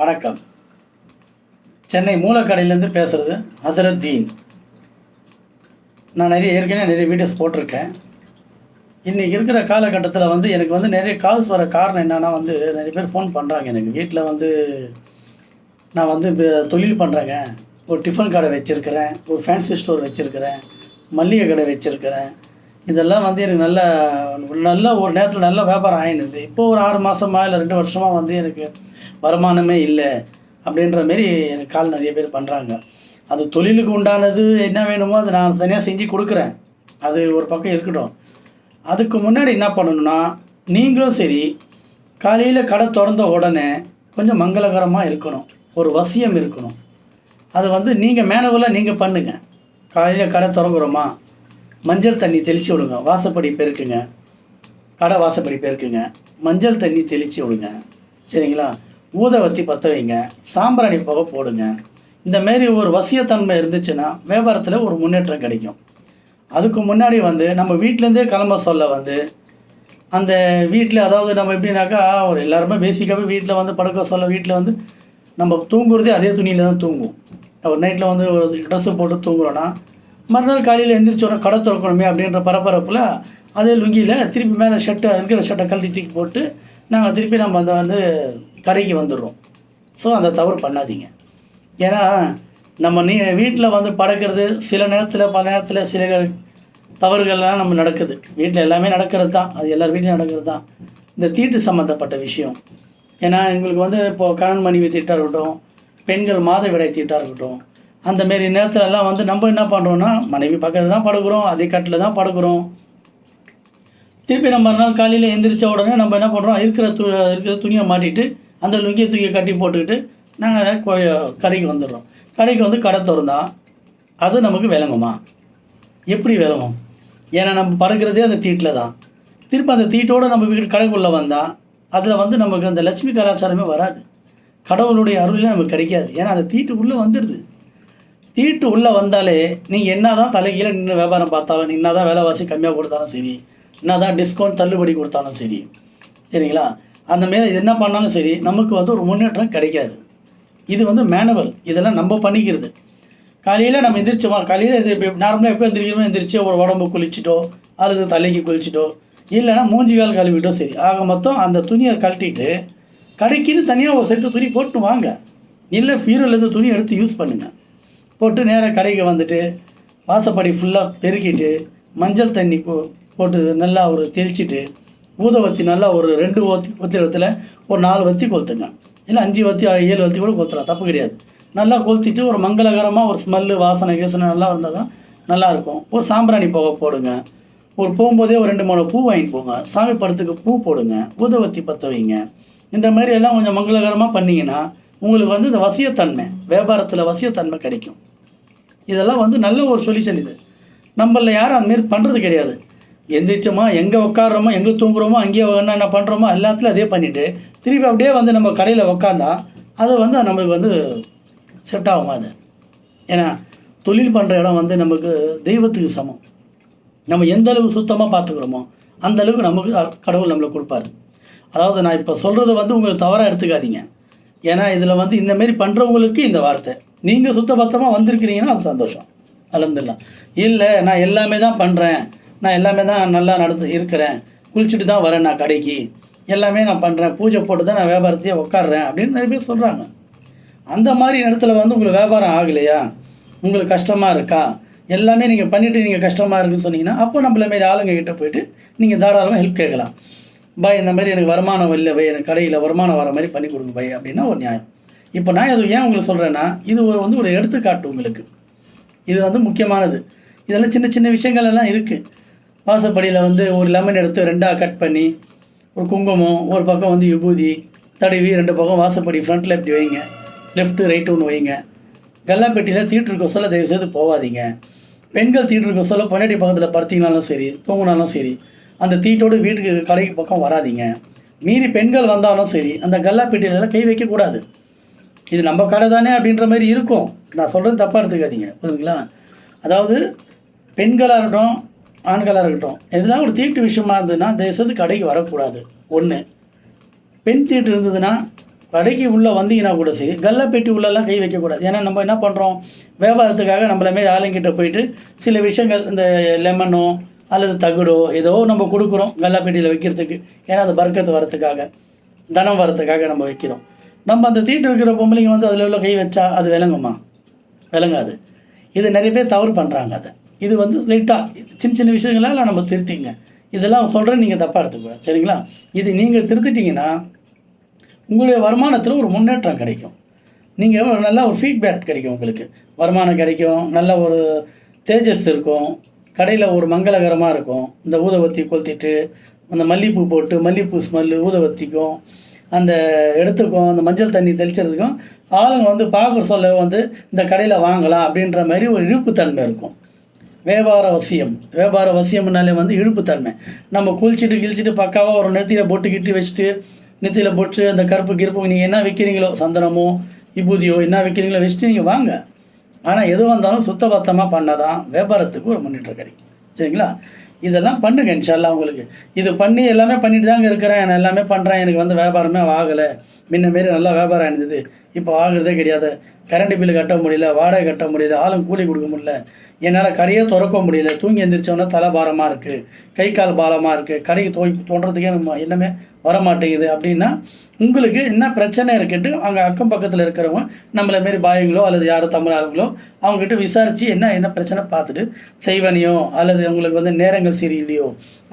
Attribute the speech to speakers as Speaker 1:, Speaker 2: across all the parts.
Speaker 1: வணக்கம். சென்னை மூலக்கடையிலேருந்து பேசுகிறது ஹசரத் தீன் நான் நிறைய ஏற்கனவே நிறைய வீடியோஸ் போட்டிருக்கேன். இன்றைக்கி இருக்கிற காலகட்டத்தில் வந்து எனக்கு வந்து நிறைய கால்ஸ் வர காரணம் என்னென்னா வந்து நிறைய பேர் ஃபோன் பண்ணுறாங்க எனக்கு. வீட்டில் வந்து நான் வந்து இப்போ தொழில் பண்ணுறேங்க ஒரு டிஃபன் கடை வச்சுருக்கிறேன். ஒரு ஃபேன்சி ஸ்டோர் வச்சுருக்கிறேன். மல்லிகை கடை வச்சுருக்கிறேன். இதெல்லாம் வந்து எனக்கு நல்ல நல்ல ஒரு நேரத்தில் நல்ல வியாபாரம் ஆயினுது. இப்போ ஒரு ஆறு மாதமா இல்லை ரெண்டு வருஷமாக வந்து எனக்கு வருமானமே இல்லை அப்படின்ற மாரி எனக்கு கால் நிறைய பேர் பண்ணுறாங்க அது தொழிலுக்கு உண்டானது என்ன வேணுமோ அதை நான் தனியாக செஞ்சு கொடுக்குறேன். அது ஒரு பக்கம் இருக்கட்டும். அதுக்கு முன்னாடி என்ன பண்ணணும்னா நீங்களும் சரி காலையில் கடை திறந்த உடனே கொஞ்சம் மங்களகரமாக இருக்கணும். ஒரு வசியம் இருக்கணும். அது வந்து நீங்கள் மேனுவலாக நீங்கள் பண்ணுங்கள் காலையில் கடை திறங்குறோமா மஞ்சள் தண்ணி தெளித்து விடுங்க. வாசப்படி பெருக்குங்க. கடை வாசப்படி பெருக்குங்க. மஞ்சள் தண்ணி தெளித்து விடுங்க. சரிங்களா? ஊதவத்தி பற்ற வைங்க. சாம்பிராணி புகை போடுங்க. இந்த மாரி ஒரு வசியத்தன்மை இருந்துச்சுன்னா வியாபாரத்தில் ஒரு முன்னேற்றம் கிடைக்கும். அதுக்கு முன்னாடி வந்து நம்ம வீட்டிலேருந்தே கிளம்ப சொல்ல வந்து அந்த வீட்டில் அதாவது நம்ம எப்படின்னாக்கா ஒரு எல்லாருமே பேசிக்காகவே வீட்டில் வந்து படுக்க சொல்ல வீட்டில் வந்து நம்ம தூங்குறதே அதே துணியில் தான் தூங்குவோம். ஒரு நைட்டில் வந்து ஒரு ட்ரெஸ்ஸு போட்டு தூங்குறோன்னா மறுநாள் காலையில் எந்திரிச்சோட கடை திறக்கணுமே அப்படின்ற பரபரப்பில் அதே லுங்கியில் திருப்பி மேலே ஷர்ட்டை இருக்கிற ஷர்ட்டை கழட்டி தூக்கி போட்டு நாங்கள் திருப்பி நம்ம அந்த வந்து கடைக்கு வந்துடுறோம். ஸோ அந்த தவறு பண்ணாதீங்க. ஏன்னா நம்ம நீ வீட்டில் வந்து படக்கிறது சில நேரத்தில் பல நேரத்தில் சில தவறுகள்லாம் நம்ம நடக்குது. வீட்டில் எல்லாமே நடக்கிறது தான். அது எல்லார் வீட்லையும் நடக்கிறது தான். இந்த தீட்டு சம்மந்தப்பட்ட விஷயம். ஏன்னா எங்களுக்கு வந்து இப்போது கணவன் மனைவி தீட்டாக இருக்கட்டும் பெண்கள் மாதவிடாய் தீட்டாக இருக்கட்டும் அந்த மாரி நேரத்துல எல்லாம் வந்து நம்ம என்ன பண்ணுறோன்னா மனைவி பக்கத்தில் தான் படுக்கிறோம் அதே கட்டில் தான் படுக்கிறோம். திருப்பி நம்ம மறுநாள் காலையில் எந்திரிச்ச உடனே நம்ம என்ன பண்ணுறோம் இருக்கிற து இருக்கிற துணியை மாட்டிட்டு அந்த லுங்கிய தூக்கியை கட்டி போட்டுக்கிட்டு நாங்கள் கடைக்கு வந்துடுறோம். கடைக்கு வந்து கடை திறந்தா அது நமக்கு விளங்குமா? எப்படி விளங்கும்? ஏன்னா நம்ம படுக்கிறதே அந்த தீட்டில் தான். திருப்பி அந்த தீட்டோடு நம்ம வீட்டு கடைக்குள்ளே வந்தால் அதில் வந்து நமக்கு அந்த லட்சுமி கலாச்சாரமே வராது. கடவுளுடைய அருளே நமக்கு கிடைக்காது. ஏன்னா அந்த தீட்டுக்குள்ளே வந்துடுது. தீட்டு உள்ளே வந்தாலே நீங்கள் என்ன தான் தலைகீழ நின்று வியாபாரம் பார்த்தாலும் நீ என்ன தான் விலைவாசி கம்மியாக கொடுத்தாலும் சரி என்ன தான் டிஸ்கவுண்ட் தள்ளுபடி கொடுத்தாலும் சரி சரிங்களா? அந்த மாரி என்ன பண்ணாலும் சரி நமக்கு வந்து ஒரு முன்னேற்றம் கிடைக்காது. இது வந்து மேனுவல் இதெல்லாம் நம்ம பண்ணிக்கிறது. காலையில் நம்ம எந்திரிச்சோமா? காலையில் எது நார்மலாக எப்போ எந்திரிக்கிறோமோ எந்திரிச்சு ஒரு உடம்பு குளிச்சிட்டோ அல்லது தலைக்கு குளிச்சிட்டோ இல்லைன்னா மூஞ்சி கால் கழுவிட்டோ சரி. ஆக மொத்தம் அந்த துணியை கழட்டிட்டு கடைக்குன்னு தனியாக ஒரு செட்டு துணி போட்டு வாங்க. இல்லை ஃபீரோலேருந்து துணி எடுத்து யூஸ் பண்ணுங்கள் போட்டு நேராக கடைக்கு வந்துட்டு வாசப்படி ஃபுல்லாக பெருக்கிட்டு மஞ்சள் தண்ணி போ போட்டு நல்லா ஒரு தெளிச்சிட்டு ஊதவத்தி நல்லா ஒரு ரெண்டு ஒத்தி ஒத்திரத்தில் ஒரு நாலு வத்தி கொளுத்துங்க இல்லை அஞ்சு வத்தி ஏழு வத்தி கூட கொளுத்தலாம் தப்பு கிடையாது. நல்லா கொளுத்திட்டு ஒரு மங்களகரமாக ஒரு ஸ்மெல்லு வாசனை கீசனை நல்லா இருந்தால் தான் நல்லாயிருக்கும் ஒரு சாம்பிராணி புகை போடுங்க. ஒரு போகும்போதே ஒரு ரெண்டு மூணு பூ வாங்கிட்டு போங்க. சாமி படத்துக்கு பூ போடுங்க. ஊதவத்தி பற்ற வைங்க. இந்த மாதிரி எல்லாம் கொஞ்சம் மங்களகரமாக பண்ணிங்கன்னா உங்களுக்கு வந்து இந்த வசியத்தன்மை வியாபாரத்தில் வசியத்தன்மை கிடைக்கும். இதெல்லாம் வந்து நல்ல ஒரு சொல்யூஷன் இது. நம்மள யாரும் அந்த மாரி பண்ணுறது கிடையாது. எந்திரிச்சோமா எங்கே உட்காடுறோமோ எங்கே தூங்குறோமோ அங்கேயே என்னென்ன பண்ணுறோமோ எல்லாத்துலையும் அதே பண்ணிவிட்டு திருப்பி அப்படியே வந்து நம்ம கடையில் உக்காந்தா அது வந்து நம்மளுக்கு வந்து செட் ஆகுமா அது? ஏன்னா தொழில் பண்ணுற இடம் வந்து நமக்கு தெய்வத்துக்கு சமம். நம்ம எந்த அளவுக்கு சுத்தமாக பார்த்துக்கிறோமோ அந்த அளவுக்கு நமக்கு கடவுள் நம்மளுக்கு கொடுப்பாரு. அதாவது நான் இப்போ சொல்கிறது வந்து உங்களுக்கு தவறாக எடுத்துக்காதீங்க. ஏன்னா இதில் வந்து இந்த மாரி பண்ணுறவங்களுக்கு இந்த வார்த்தை. நீங்கள் சுத்தபத்தமாக வந்திருக்கிறீங்கன்னா அது சந்தோஷம். அலந்துடலாம் இல்லை நான் எல்லாமே தான் பண்ணுறேன் நான் எல்லாமே தான் நல்லா நடந்து இருக்கிறேன். குளிச்சுட்டு தான் வரேன் நான் கடைக்கு. எல்லாமே நான் பண்ணுறேன் பூஜை போட்டு தான் நான் வியாபாரத்தையே உட்காடுறேன் அப்படின்னு நிறைய பேர் சொல்கிறாங்க அந்த மாதிரி இடத்துல வந்து உங்களுக்கு வியாபாரம் ஆகலையா? உங்களுக்கு கஷ்டமாக இருக்கா? எல்லாமே நீங்கள் பண்ணிவிட்டு நீங்கள் கஷ்டமாக இருக்குன்னு சொன்னீங்கன்னா அப்போ நம்மள மாரி ஆளுங்க கிட்ட போயிட்டு நீங்கள் தாராளமாக ஹெல்ப் கேட்கலாம். பாய் இந்த மாதிரி எனக்கு வருமானம் இல்லை பை எனக்கு கடையில் வருமானம் வர மாதிரி பண்ணி கொடுங்க பை அப்படின்னா ஒரு நியாயம். இப்போ நான் இது ஏன் உங்களுக்கு சொல்கிறேன்னா இது ஒரு வந்து ஒரு எடுத்துக்காட்டு உங்களுக்கு. இது வந்து முக்கியமானது. இதெல்லாம் சின்ன சின்ன விஷயங்கள் எல்லாம் இருக்குது வாசப்படியில் வந்து ஒரு லெமன் எடுத்து ரெண்டாக கட் பண்ணி ஒரு குங்குமம் ஒரு பக்கம் வந்து விபூதி தடவி ரெண்டு பக்கம் வாசப்படி ஃப்ரண்ட்டில் இப்படி வைங்க. லெஃப்ட்டு ரைட்டு ஒன்று வைங்க. கல்லாப்பெட்டியில் தீட்டுருக்க சொல்ல தயவு செய்து போகாதீங்க. பெண்கள் தீட்டுருக்க சொல்ல பொன்னாடி பக்கத்தில் படுத்திங்கனாலும் சரி தூங்கினாலும் சரி அந்த தீட்டோடு வீட்டுக்கு கடைக்கு பக்கம் வராதிங்க. மீறி பெண்கள் வந்தாலும் சரி அந்த கல்லாப்பெட்டியிலலாம் கை வைக்கக்கூடாது இது நம்ம கடை தானே அப்படின்ற மாதிரி இருக்கும். நான் சொல்கிறது தப்பாக எடுத்துக்காதீங்க. புரியுதுங்களா அதாவது பெண்களாக இருக்கட்டும் ஆண்களாக இருக்கட்டும் எதுனா ஒரு தீட்டு விஷயமா இருந்ததுன்னா தேசத்து கடைக்கு வரக்கூடாது. ஒன்று பெண் தீட்டு இருந்ததுன்னா கடைக்கு உள்ளே வந்தீங்கன்னா கூட சரி கல்லப்பெட்டி உள்ளெல்லாம் கை வைக்கக்கூடாது. ஏன்னா நம்ம என்ன பண்ணுறோம் வியாபாரத்துக்காக நம்மள மாரி ஆளுங்கிட்ட போயிட்டு சில விஷயங்கள் இந்த லெமனோ அல்லது தகுடோ ஏதோ நம்ம கொடுக்குறோம் கல்லாப்பெட்டியில் வைக்கிறதுக்கு. ஏன்னா அது பர்க்கத்து வரத்துக்காக தனம் வரத்துக்காக நம்ம வைக்கிறோம். நம்ம அந்த தீட்டு இருக்கிற பொம்பளைங்க வந்து அதில் உள்ள கை வச்சா அது விளங்குமா? விளங்காது. இது நிறைய பேர் தவறு பண்ணுறாங்க அதை. இது வந்து லைட்டாக சின்ன சின்ன விஷயங்களால் நம்ம திருத்திங்க? இதெல்லாம் சொல்கிறேன் நீங்கள் தப்பாக எடுத்துக்கூடாது சரிங்களா? இது நீங்கள் திருத்திட்டிங்கன்னா உங்களுடைய வருமானத்தில் ஒரு முன்னேற்றம் கிடைக்கும். நீங்கள் ஒரு நல்ல ஒரு ஃபீட்பேக் கிடைக்கும் உங்களுக்கு. வருமானம் கிடைக்கும் நல்ல ஒரு தேஜஸ் இருக்கும். கடையில் ஒரு மங்களகரமாக இருக்கும். இந்த ஊதவத்தி கொளுத்திட்டு அந்த மல்லிகைப்பூ போட்டு மல்லிகைப்பூ ஸ்மெல்லு ஊதவத்திக்கும் அந்த இடத்துக்கும் அந்த மஞ்சள் தண்ணி தெளிச்சதுக்கும் ஆளுங்க வந்து பார்க்குற சொல்ல வந்து இந்த கடையில் வாங்கலாம் அப்படின்ற மாதிரி ஒரு இழுப்புத்தன்மை இருக்கும். வியாபார வசியம் வியாபார வசியம்னாலே வந்து இழுப்புத்தன்மை. நம்ம குளிச்சுட்டு கிழிச்சிட்டு பக்காவாக ஒரு நெத்தியில் பொட்டு கிட்டி வச்சுட்டு நெத்தியில் போட்டு அந்த கருப்பு கிருப்பு நீங்கள் என்ன விற்கிறீங்களோ சந்தனமோ விபூதியோ என்ன விற்கிறீங்களோ வச்சுட்டு நீங்கள் வாங்க. ஆனால் எதுவாக இருந்தாலும் சுத்தபத்தமாக பண்ணால் தான் வியாபாரத்துக்கு ஒரு முன்னேற்றம் கிடைக்கும். சரிங்களா? இதெல்லாம் பண்ணுங்க இன்ஷால்லா உங்களுக்கு. இது பண்ணி எல்லாமே பண்ணிட்டு தாங்க இருக்கிறேன். நான் எல்லாமே பண்ணுறேன் எனக்கு வந்து வியாபாரமே ஆகலை. முன்ன மாரி நல்லா வியாபாரம் இருந்தது இப்போ ஆகுறதே கிடையாது. கரண்ட் பில்லு கட்ட முடியல வாடகை கட்ட முடியல ஆளும் கூலி கொடுக்க முடியல. என்னால் கடையே திறக்க முடியல. தூங்கி எந்திரிச்சோன்னா தலை பாரமாக இருக்குது கை கால் பாரமாக இருக்குது கடைக்கு தோய் தோன்றதுக்கே நம்ம என்னமே வர மாட்டேங்குது அப்படின்னா உங்களுக்கு என்ன பிரச்சனை இருக்குன்ட்டு அங்கே அக்கம் பக்கத்தில் இருக்கிறவங்க நம்மளை மாரி பாயங்களோ அல்லது யாரோ தமிழ் ஆளுங்களோ அவங்ககிட்ட விசாரித்து என்ன என்ன பிரச்சனை பார்த்துட்டு செய்வனையோ அல்லது உங்களுக்கு வந்து நேரங்கள் சரியில்லையோ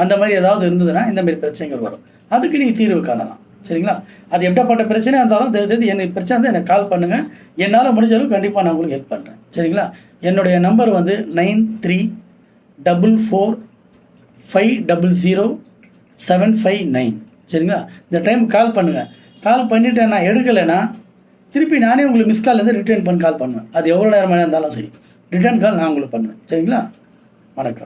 Speaker 1: அந்த மாதிரி ஏதாவது இருந்ததுன்னா இந்த மாதிரி பிரச்சனைகள் வரும். அதுக்கு நீங்கள் தீர்வு காணலாம். சரிங்களா? அது எப்படிப்பட்ட பிரச்சனையாக இருந்தாலும் தயவு செய்து எனக்கு பிரச்சனை இருந்தால் எனக்கு கால் பண்ணுங்கள் என்னால் முடிஞ்ச அளவுக்கு கண்டிப்பாக நான் உங்களுக்கு ஹெல்ப் பண்ணுறேன் சரிங்களா? என்னுடைய நம்பர் வந்து nine three double four five double zero seven five nine சரிங்களா? இந்த டைம் கால் பண்ணுங்கள் கால் பண்ணிவிட்டு நான் எடுக்கலைன்னா திருப்பி நானே உங்களுக்கு மிஸ் கால்லேருந்து ரிட்டர்ன் பண்ணி கால் பண்ணுவேன். அது எவ்வளோ நேரமாக இருந்தாலும் சரி. ரிட்டர்ன் கால் நான் உங்களுக்கு பண்ணுவேன். சரிங்களா? வணக்கம்.